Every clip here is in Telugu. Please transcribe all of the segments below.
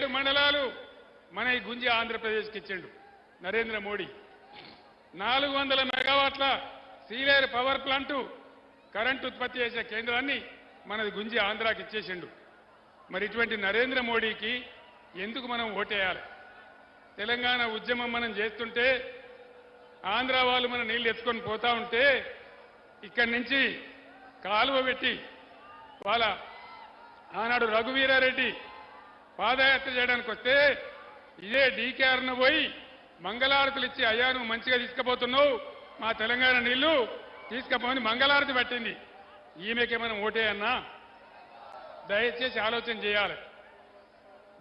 ఏడు మండలాలు మన ఈ గుంజి ఆంధ్రప్రదేశ్కి ఇచ్చిండు నరేంద్ర మోడీ. నాలుగు వందల మెగావాట్ల సీలేరు పవర్ ప్లాంటు కరెంటు ఉత్పత్తి చేసే కేంద్రాన్ని మనది గుంజి ఆంధ్రాకి ఇచ్చేసిండు మరి ఇటువంటి నరేంద్ర మోడీకి ఎందుకు మనం ఓటేయాలి? తెలంగాణ ఉద్యమం మనం చేస్తుంటే ఆంధ్ర వాళ్ళు మన నీళ్ళు ఎత్తుకొని పోతా ఉంటే ఇక్కడి నుంచి కాలువ పెట్టి వాళ్ళ ఆనాడు రఘువీరారెడ్డి పాదయాత్ర చేయడానికి వస్తే ఇదే డీకేఆర్ను పోయి మంగళారతులు ఇచ్చి అయ్యా నువ్వు మంచిగా తీసుకుపోతున్నావు మా తెలంగాణ నీళ్ళు తీసుకుపోని మంగళారతి పట్టింది. ఈమెకేమైనా ఓటే ఓటేయన్నా దయచేసి ఆలోచన చేయాలి.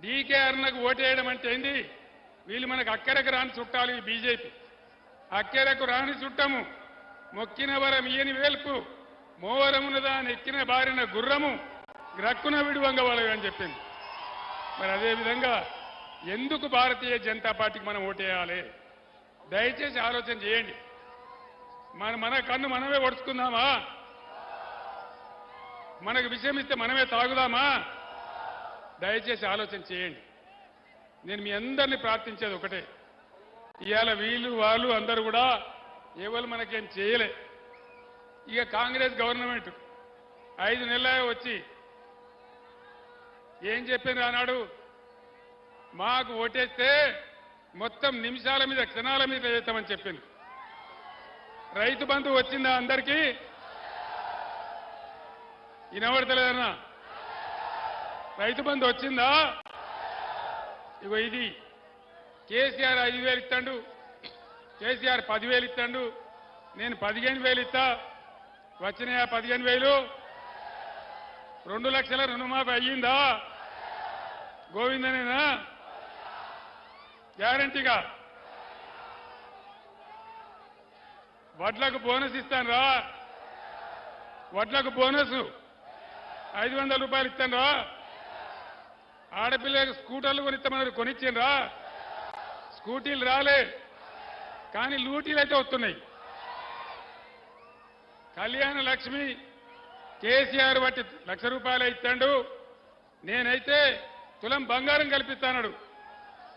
డీకేఆర్నకు ఓటేయడం అంటే ఏంది? వీళ్ళు మనకు అక్కరకు రాని చుట్టాలు ఈ బీజేపీ. అక్కరకు రాని చుట్టము మొక్కిన వరం ఈయని వేల్పు మోవరమునదా ఎక్కిన బారిన గుర్రము గ్రక్కున విడువంగవలగు అని చెప్పింది. మరి అదేవిధంగా ఎందుకు భారతీయ జనతా పార్టీకి మనం ఓటేయాలి? దయచేసి ఆలోచన చేయండి. మన మన కన్ను మనమే ఒడుచుకుందామా? మనకు విషయం ఇస్తే మనమే తాగుదామా? దయచేసి ఆలోచన చేయండి. నేను మీ అందరినీ ప్రార్థించేది ఒకటే. ఇవాళ వీళ్ళు వాళ్ళు అందరూ కూడా ఎవరు మనకేం చేయలే. ఇక కాంగ్రెస్ గవర్నమెంట్ ఐదు నెలలే వచ్చి ఏం చెప్పింది ఆనాడు? మాకు ఓటేస్తే మొత్తం నిమిషాల మీద క్షణాల మీద చేస్తామని చెప్పింది రైతు బంధు వచ్చిందా అందరికీ? వినబడతలేదన్నా? రైతు బంధు వచ్చిందా? ఇగో ఇది. కేసీఆర్ ఐదు వేలు ఇస్తాడు. కేసీఆర్ పదివేలు ఇస్తాడు. నేను పదిహేను వేలు ఇస్తా. వచ్చినాయా పదిహేను వేలు? రెండు లక్షల రుణమాఫీ అయ్యిందా? గోవిందనేనా? గ్యారంటీగా? వడ్లకు బోనస్ ఇస్తాను రా వడ్లకు బోనస్. ఐదు వందల రూపాయలు ఇస్తాను రా ఆడపిల్లలకు స్కూటర్లు కొనిస్తామన్నారు కొనిచ్చిండ్రా. స్కూటీలు రాలే. కానీ లూటీలు అయితే వస్తున్నాయి. కళ్యాణ లక్ష్మి కేసీఆర్ బట్టి లక్ష రూపాయలు ఇస్తాడు నేనైతే తులం బంగారం కల్పిస్తానడు.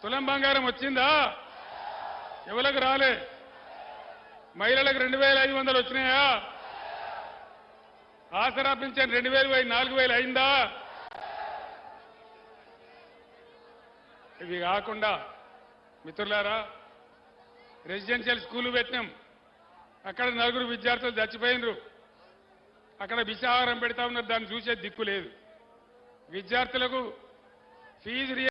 తులం బంగారం వచ్చిందా? ఎవలకు రాలే? మహిళలకు రెండు వేల ఐదు వందలు వచ్చినాయా? ఆసరా పింఛన్ రెండు వేలు పోయి నాలుగు వేలు అయిందా? ఇవి కాకుండా మిత్రులారా రెసిడెన్షియల్ స్కూల్ పెట్టినాం. అక్కడ నలుగురు విద్యార్థులు చచ్చిపోయినరు. అక్కడ విషాహారం పెడతా ఉన్నారు దాన్ని చూసే దిక్కు లేదు. విద్యార్థులకు ఫీజు